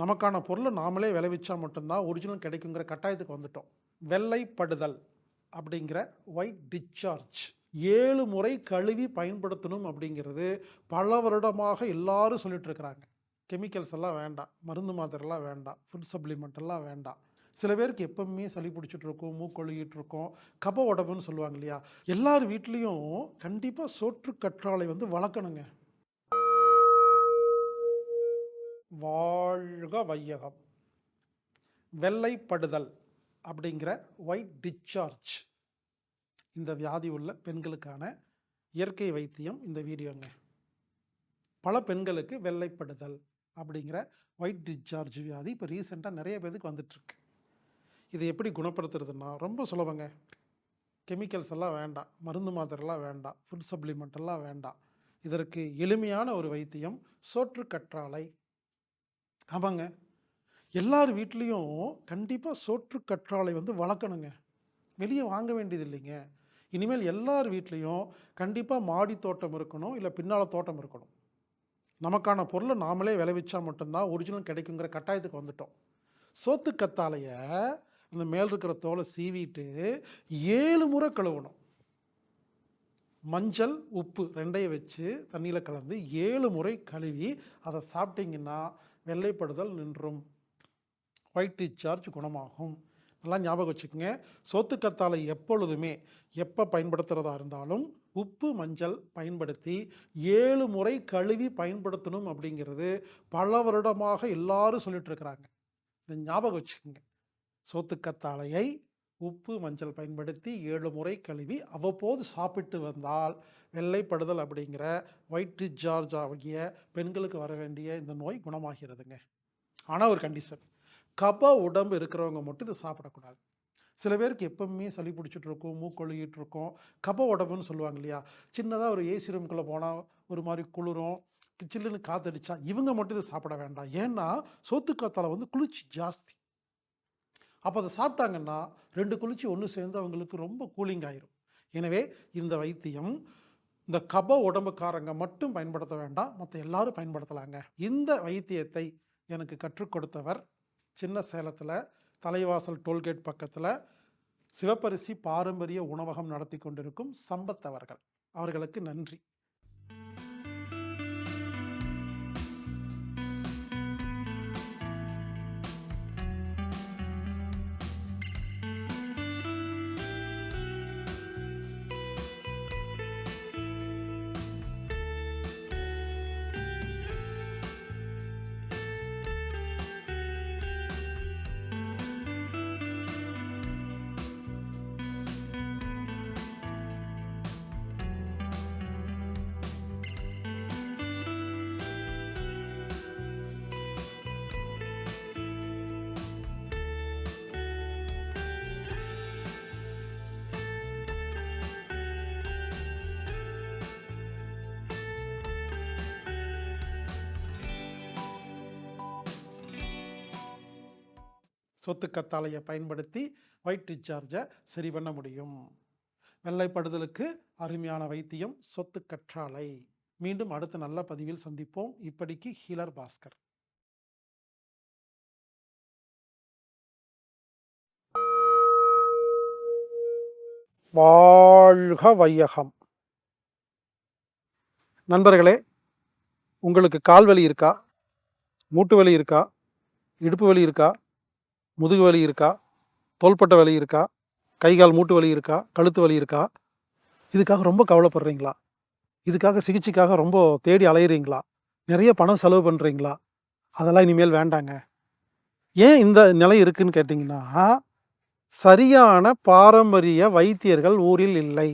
நமக்கான பொருளை நாமளே விளைவிச்சா மட்டும்தான் ஒரிஜினல் கிடைக்குங்கிற கட்டாயத்துக்கு வந்துட்டோம். வெள்ளைப்படுதல் அப்படிங்கிற ஒயிட் டிஸ்சார்ஜ் ஏழு முறை கழுவி பயன்படுத்தணும் அப்படிங்கிறது பல வருடமாக எல்லாரும் சொல்லிட்டு இருக்கிறாங்க. கெமிக்கல்ஸ் எல்லாம் வேண்டாம் மருந்து மாத்திரைலாம் வேண்டாம் ஃபுட் சப்ளிமெண்ட் எல்லாம் வேண்டாம். சில பேருக்கு எப்பவுமே சளி பிடிச்சிட்டு இருக்கும் மூக்கொழுகிட்டு இருக்கோம் கப உடம்புன்னு சொல்லுவாங்க இல்லையா? எல்லார் வீட்லேயும் கண்டிப்பாக சோற்று கற்றாழை வந்து வளர்க்கணுங்க. வாழ்க வையகம். வெள்ளைப்படுதல் அப்படிங்கிற ஒயிட் டிஸ்சார்ஜ் இந்த வியாதி உள்ள பெண்களுக்கான இயற்கை வைத்தியம் இந்த வீடியோங்க. பல பெண்களுக்கு வெள்ளைப்படுதல் அப்படிங்கிற ஒயிட் டிஸ்சார்ஜ் வியாதி இப்போ ரீசெண்டாக நிறைய பேருக்கு வந்துட்டுருக்கு. இதை எப்படி குணப்படுத்துறதுன்னா ரொம்ப சுலபங்க. கெமிக்கல்ஸ் எல்லாம் வேண்டாம். மருந்து மாத்திரைலாம் வேண்டாம். ஃபுட் சப்ளிமெண்ட் எல்லாம் வேண்டாம். இதற்கு எளிமையான ஒரு வைத்தியம் சோற்று கற்றாழை ஆமாங்க. எல்லார் வீட்லேயும் கண்டிப்பாக சோற்று கற்றாழை வந்து வளர்க்கணுங்க. வெளியே வாங்க வேண்டியது இல்லைங்க. இனிமேல் எல்லார் வீட்லேயும் கண்டிப்பாக மாடி தோட்டம் இருக்கணும் இல்லை பின்னால் தோட்டம் இருக்கணும். நமக்கான பொருளை நாமளே விளைவிச்சா மட்டும்தான் ஒரிஜினல் கிடைக்குங்கிற கட்டாயத்துக்கு வந்துட்டோம். சோத்து கத்தாழையை அந்த மேல் இருக்கிற தோலை சீவிட்டு ஏழு முறை கழுவணும். மஞ்சள் உப்பு ரெண்டையும் வச்சு தண்ணியில் கலந்து ஏழு முறை கழுவி அதை சாப்பிட்டீங்கன்னா வெள்ளைப்படுதல் நின்றும். ஒயிட் டிஸ்சார்ஜ் குணமாகும். நல்லா ஞாபகம் வச்சுக்கோங்க. சோத்துக்கத்தாழை எப்பொழுதுமே எப்போ பயன்படுத்துகிறதா இருந்தாலும் உப்பு மஞ்சள் பயன்படுத்தி ஏழு முறை கழுவி பயன்படுத்தணும் அப்படிங்கிறது பல வருடமாக எல்லாரும் சொல்லிட்டு இருக்கிறாங்க இந்த ஞாபகம் வச்சுக்கோங்க. சோத்துக்கத்தாழையை உப்பு மஞ்சள் பயன்படுத்தி ஏழு முறை கழுவி அவ்வப்போது சாப்பிட்டு வந்தால் வெள்ளைப்படுதல் அப்படிங்கிற ஒயிட் டிஸ்சார்ஜ் ஆகிய பெண்களுக்கு வர வேண்டிய இந்த நோய் குணமாகிறதுங்க. ஆனால் ஒரு கண்டிஷன் கப உடம்பு இருக்கிறவங்க மட்டும் இதை சாப்பிடக்கூடாது. சில பேருக்கு எப்பவுமே சளி பிடிச்சிட்டு இருக்கும் மூக்கொழுகிட்டு இருக்கும் கப உடம்புன்னு சொல்லுவாங்க இல்லையா? சின்னதாக ஒரு ஏசி ரூம்குள்ளே போனால் ஒரு மாதிரி குளிரும் சில்லுன்னு காத்தடிச்சா இவங்க மட்டும் இதை சாப்பிட வேண்டாம். ஏன்னா சோத்துக்காத்தால வந்து குளிர்ச்சி ஜாஸ்தி. அப்போ அதை சாப்பிட்டாங்கன்னா ரெண்டு குளிர்ச்சி ஒன்று சேர்ந்து அவங்களுக்கு ரொம்ப கூலிங் ஆயிரும். எனவே இந்த வைத்தியம் இந்த கப உடம்புக்காரங்க மட்டும் பயன்படுத்த வேண்டாம். மற்ற எல்லாரும் பயன்படுத்தலாங்க. இந்த வைத்தியத்தை எனக்கு கற்றுக் கொடுத்தவர் சின்ன சேலத்தில் தலைவாசல் டோல்கேட் பக்கத்தில் சிவப்பரிசி பாரம்பரிய உணவகம் நடத்தி கொண்டிருக்கும் சம்பத் அவர்கள். அவர்களுக்கு நன்றி. சொத்து கத்தாழையை பயன்படுத்தி ஒயிட் டிஸ்சார்ஜை சரி பண்ண முடியும். வெள்ளைப்படுதலுக்கு அருமையான வைத்தியம் சொத்து கற்றாழை மீண்டும் அடுத்த நல்ல பதிவில் சந்திப்போம். இப்படிக்கு ஹீலர் பாஸ்கர். வாழ்க வையகம். நண்பர்களே உங்களுக்கு கால் வலி இருக்கா? மூட்டு வலி இருக்கா? இடுப்பு வலி இருக்கா? முதுகு வலி இருக்கா? தோள்பட்டை வலி இருக்கா? கை கால் மூட்டு வலி இருக்கா? கழுத்து வலி இருக்கா? இதுக்காக ரொம்ப கவலைப்படுறீங்களா? இதுக்காக சிகிச்சைக்காக ரொம்ப தேடி அலையிறீங்களா? நிறைய பணம் செலவு பண்ணுறீங்களா அதெல்லாம் இனிமேல் வேண்டாங்க. ஏன் இந்த நிலை இருக்குன்னு கேட்டிங்கன்னா சரியான பாரம்பரிய வைத்தியர்கள் ஊரில் இல்லை.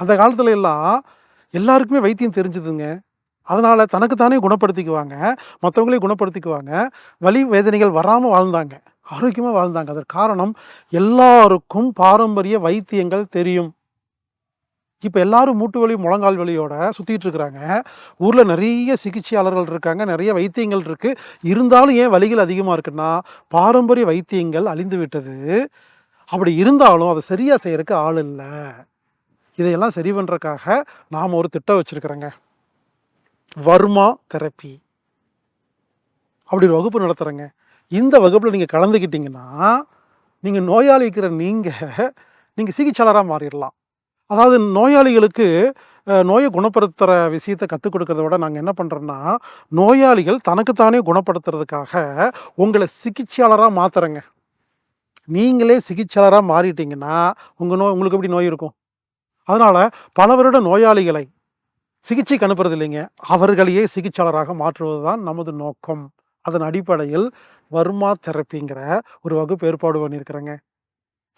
அந்த காலத்துல எல்லாம் எல்லாருக்குமே வைத்தியம் தெரிஞ்சுதுங்க. அதனால் தனக்குத்தானே குணப்படுத்திக்குவாங்க மற்றவங்களையும் குணப்படுத்திக்குவாங்க வலி வேதனைகள் வராமல் வாழ்ந்தாங்க. ஆரோக்கியமாக வாழ்ந்தாங்க. அதற்கு காரணம் எல்லாருக்கும் பாரம்பரிய வைத்தியங்கள் தெரியும். இப்போ எல்லாரும் மூட்டு வலி முழங்கால் வலியோட சுற்றிட்டு இருக்கிறாங்க. ஊரில் நிறைய சிகிச்சையாளர்கள் இருக்காங்க. நிறைய வைத்தியங்கள் இருக்குது இருந்தாலும் ஏன் வலிகள் அதிகமாக இருக்குன்னா பாரம்பரிய வைத்தியங்கள் அழிந்து விட்டது. அப்படி இருந்தாலும் அதை சரியாக செய்யறதுக்கு ஆள் இல்லை. இதையெல்லாம் சரி பண்ணுறக்காக நாம் ஒரு திட்டம் வச்சுருக்கிறோங்க. வர்மா தெரப்பி. அப்படி ஒரு வகுப்பு நடத்துகிறேங்க இந்த வகுப்பில் நீங்கள் கலந்துக்கிட்டிங்கன்னா நீங்கள் நோயாளி இருக்கிற நீங்கள் நீங்கள் சிகிச்சையாளராக மாறிடலாம். அதாவது நோயாளிகளுக்கு நோயை குணப்படுத்துகிற விஷயத்தை கற்றுக் கொடுக்கறத விட நாங்கள் என்ன பண்ணுறோன்னா நோயாளிகள் தனக்குத்தானே குணப்படுத்துறதுக்காக உங்களை சிகிச்சையாளராக மாற்றுறேங்க நீங்களே சிகிச்சையாளராக மாறிட்டீங்கன்னா உங்கள் நோய் உங்களுக்கு எப்படி நோய் இருக்கும்? அதனால் பல வருட நோயாளிகளை சிகிச்சைக்கு அனுப்புறது இல்லைங்க. அவர்களையே சிகிச்சையாளராக மாற்றுவது தான் நமது நோக்கம். அதன் அடிப்படையில் வர்மா தெரப்பிங்கிற ஒரு வகுப்பு ஏற்பாடு பண்ணியிருக்கிறேங்க.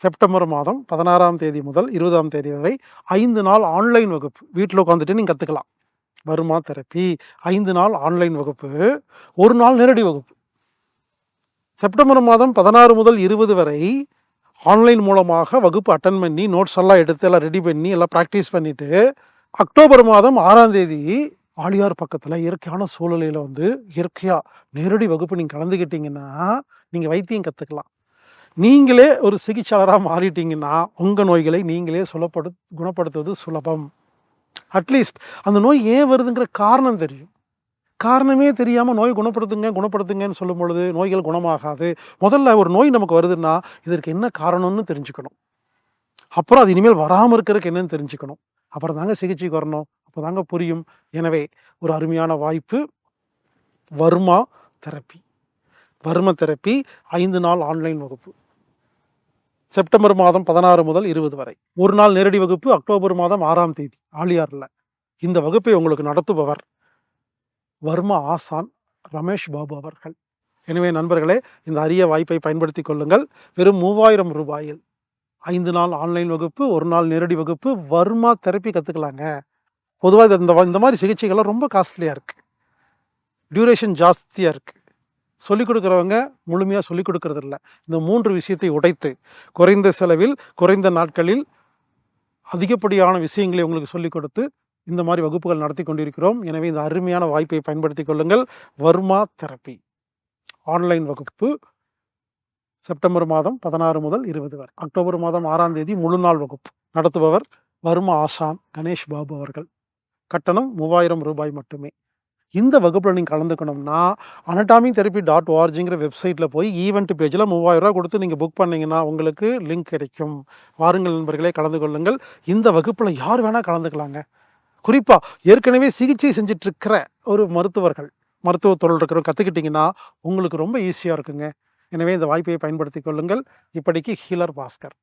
செப்டம்பர் மாதம் பதினாறாம் தேதி முதல் இருபதாம் தேதி வரை ஐந்து நாள் ஆன்லைன் வகுப்பு. வீட்டில் உட்காந்துட்டு நீங்கள் கற்றுக்கலாம் வர்மா தெரப்பி ஐந்து நாள் ஆன்லைன் வகுப்பு ஒரு நாள் நேரடி வகுப்பு. செப்டம்பர் மாதம் பதினாறு முதல் இருபது வரை ஆன்லைன் மூலமாக வகுப்பு அட்டன் பண்ணி நோட்ஸ் எல்லாம் எடுத்து எல்லாம் ரெடி பண்ணி எல்லாம் ப்ராக்டிஸ் பண்ணிவிட்டு அக்டோபர் மாதம் ஆறாம் தேதி ஆழியார் பக்கத்தில் இயற்கையான சூழ்நிலையில் வந்து இயற்கையாக நேரடி வகுப்பு நீங்கள் கலந்துக்கிட்டீங்கன்னா நீங்கள் வைத்தியம் கற்றுக்கலாம் நீங்களே ஒரு சிகிச்சையாளராக மாறிட்டீங்கன்னா உங்கள் நோய்களை நீங்களே சொல்லப்படு குணப்படுத்துவது சுலபம். அட்லீஸ்ட் அந்த நோய் ஏன் வருதுங்கிற காரணம் தெரியும். காரணமே தெரியாமல் நோய் குணப்படுத்துங்க குணப்படுத்துங்கன்னு சொல்லும் பொழுது நோய்கள் குணமாகாது. முதல்ல ஒரு நோய் நமக்கு வருதுன்னா இதற்கு என்ன காரணம்னு தெரிஞ்சுக்கணும். அப்புறம் அது இனிமேல் வராமல் இருக்கிறதுக்கு என்னன்னு தெரிஞ்சுக்கணும். அப்புறம் தாங்க சிகிச்சைக்கு வரணும். அப்போதாங்க புரியும். எனவே ஒரு அருமையான வாய்ப்பு. வர்மா தெரப்பி. வர்ம தெரப்பி ஐந்து நாள் ஆன்லைன் வகுப்பு. செப்டம்பர் மாதம் பதினாறு முதல் இருபது வரை. ஒரு நாள் நேரடி வகுப்பு அக்டோபர் மாதம் ஆறாம் தேதி. ஆலியாரில் இந்த வகுப்பை உங்களுக்கு நடத்துபவர் வர்மா ஆசான் ரமேஷ் பாபு அவர்கள். எனவே நண்பர்களே இந்த அரிய வாய்ப்பை பயன்படுத்தி கொள்ளுங்கள். வெறும் மூவாயிரம் ரூபாயில் ஐந்து நாள் ஆன்லைன் வகுப்பு ஒரு நாள் நேரடி வகுப்பு வர்மா தெரப்பி கற்றுக்கலாங்க பொதுவாக இந்த இந்த மாதிரி சிகிச்சைகள்லாம் ரொம்ப காஸ்ட்லியாக இருக்குது டியூரேஷன் ஜாஸ்தியாக இருக்குது சொல்லிக் கொடுக்குறவங்க முழுமையாக சொல்லிக் கொடுக்கறதில்ல இந்த மூன்று விஷயத்தை உடைத்து குறைந்த செலவில் குறைந்த நாட்களில் அதிகப்படியான விஷயங்களை உங்களுக்கு சொல்லிக் கொடுத்து இந்த மாதிரி வகுப்புகள் நடத்தி கொண்டிருக்கிறோம். எனவே இந்த அருமையான வாய்ப்பை பயன்படுத்தி கொள்ளுங்கள். வர்மா தெரப்பி ஆன்லைன் வகுப்பு செப்டம்பர் மாதம் பதினாறு முதல் இருபது வரை. அக்டோபர் மாதம் ஆறாம் தேதி முழு நாள் வகுப்பு நடத்துபவர் வர்மா ஆசான் கணேஷ் பாபு அவர்கள். கட்டணம் மூவாயிரம் ரூபாய் மட்டுமே. இந்த வகுப்பில் நீங்கள் கலந்துக்கணும்னா அனட்டாமி தெரப்பி டாட் ஓஆர்ஜிங்கிற வெப்சைட்டில் போய் ஈவெண்ட் பேஜில் மூவாயிரம் கொடுத்து நீங்கள் புக் பண்ணிங்கன்னா உங்களுக்கு லிங்க் கிடைக்கும். வாருங்கள் நண்பர்களே கலந்து கொள்ளுங்கள். இந்த வகுப்பில் யார் வேணால் கலந்துக்கலாங்க. குறிப்பாக ஏற்கனவே சிகிச்சை செஞ்சிட்ருக்கிற ஒரு மருத்துவர்கள் மருத்துவ தொழில் இருக்கிறவங்க கற்றுக்கிட்டிங்கன்னா உங்களுக்கு ரொம்ப ஈஸியாக இருக்குங்க. எனவே இந்த வாய்ப்பை பயன்படுத்தி கொள்ளுங்கள். இப்படிக்கு ஹீலர் பாஸ்கர்.